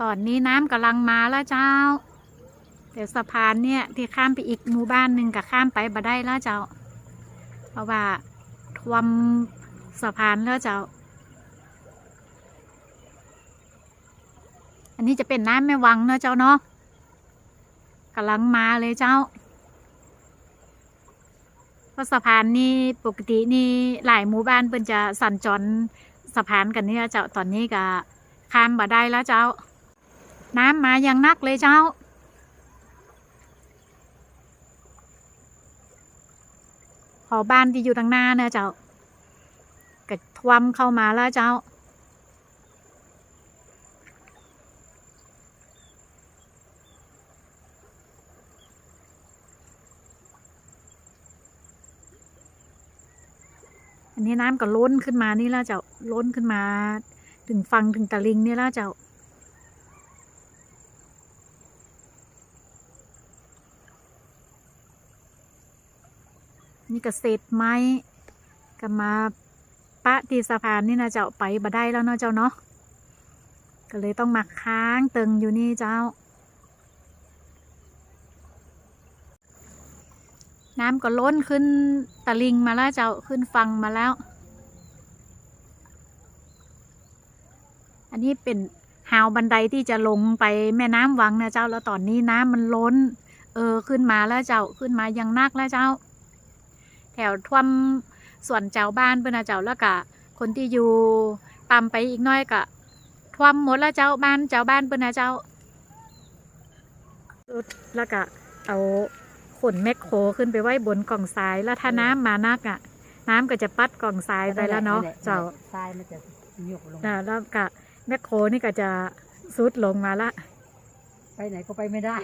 ตอนนี้น้ำกำลังมาแล้วเจ้า แต่สะพานเนี่ยที่ข้ามไปอีกหมู่บ้านหนึ่งกับข้ามไปบ่ได้แล้วเจ้า เพราะว่าท่วมสะพานแล้วเจ้า อันนี้จะเป็นน้ำแม่วังเนอะเจ้าเนาะกำลังมาเลยเจ้าเพราะสะพานนี่ปกตินี่หลายหมู่บ้านเพิ่นจะสัญจรสะพานกันเนี่ยเจ้าตอนนี้ก็ข้ามบ่ได้แล้วเจ้า น้ำมาอย่างนักเลยเจ้าพอบ้านที่อยู่ทางหน้าเนี่ยเจ้าก็ท่วมเข้ามาแล้วเจ้า อันนี้น้ำก็ล้นขึ้นมานี่แล้วเจ้า ล้นขึ้นมา ถึงฟังถึงตะลิงนี่แล้วเจ้า นี่ก็เศษไม้ก็มาปะตีสะพานนี่นะเจ้าไปบ่ได้แล้วเนาะเจ้าเนาะก็เลยต้องมาค้างตึงอยู่นี่เจ้า น้ำก็ล้นขึ้นตะลิงมาแล้วเจ้าขึ้นฟังมาแล้ว อันนี้เป็นหาวบันไดที่จะลงไปแม่น้ำวังนะเจ้าแล้วตอนนี้น้ำมันล้น เออขึ้นมาแล้วเจ้าขึ้นมาอยังนักแล้วเจ้า แถวท่วมส่วนเจ้าบ้านเพื่อนนะเจ้าแล้วก็คนที่อยู่ตามไปอีกหน้อยก็ท่วมหมดแล้วเจ้าบ้านเจ้าบ้านเพื่อนนะเจ้าแล้วก็เอาขนแมคโครขึ้นไปไว้บนกล่องทรายแล้วถ้าน้ำมานักอะ น้ำก็จะปัดกล่องทรายไปแล้วเนาะเจ้าทรายมันจะหยกลงอ่าแล้วก็แมคโครนี่ก็จะซุดลงมาละ ไปไหนก็ไปไม่ได้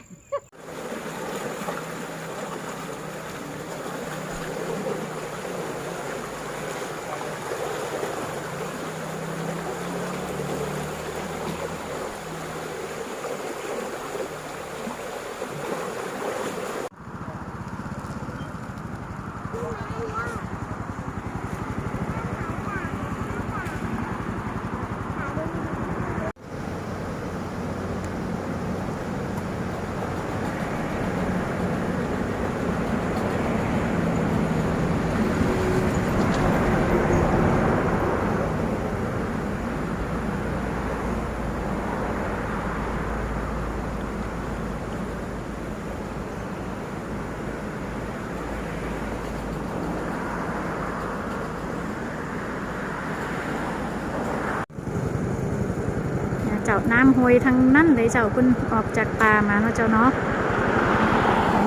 าน้ำห้วยทั้งนั้นเลยเจ้าคุณออกจากป่ามาเนาะเจ้าเนาะ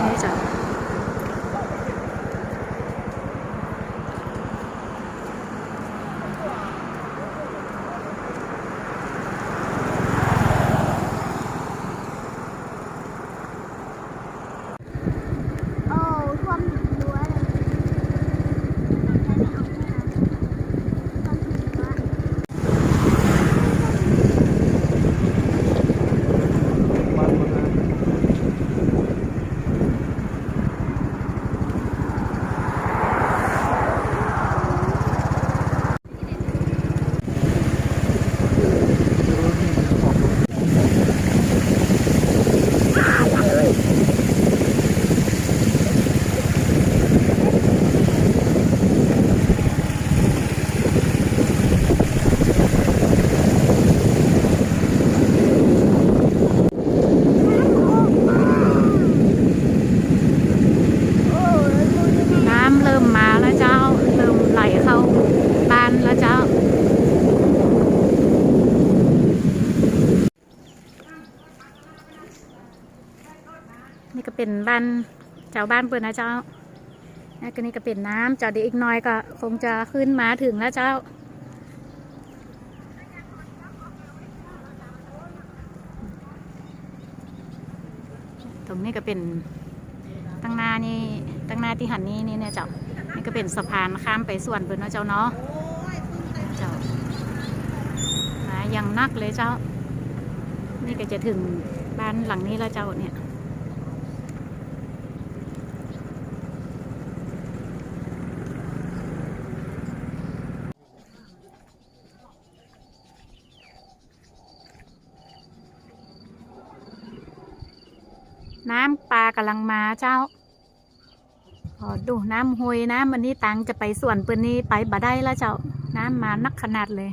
นี่เจ้า โอ้ท่วมรั้วเลยใช้ไม่ออกแน่นะท่วมถึงรั้ว น้ำเริ่มมาแล้วเจ้า เริ่มไหลเข้าบ้านแล้วเจ้า นี่ก็ เป็นบ้านเจ้าบ้านเปิดนะเจ้าแล้วก็นี่ก็เป็นน้ำเจ้าเดี๋ยวอีกน้อยก็คงจะขึ้นมาถึงแล้วเจ้า ตรงนี้ก็เป็นตั้งหน้านี่ตั้งหน้าที่หันนี่นี่เนี่ยเจ้า นี่ก็เป็นสะพานข้ามไปส่วนเปิดนาะเจ้าเนาะเจ้ามายังนักเลยเจ้า นี่ก็จะถึงบ้านหลังนี้แล้วเจ้าเนี่ย น้ำปลากำลังมาเจ้าพอดูน้ำห้วยน้ำวันนี้ตังจะไปส่วนปืนนี้ไปบ่ได้แล้วเจ้า น้ำมานักขนาดเลย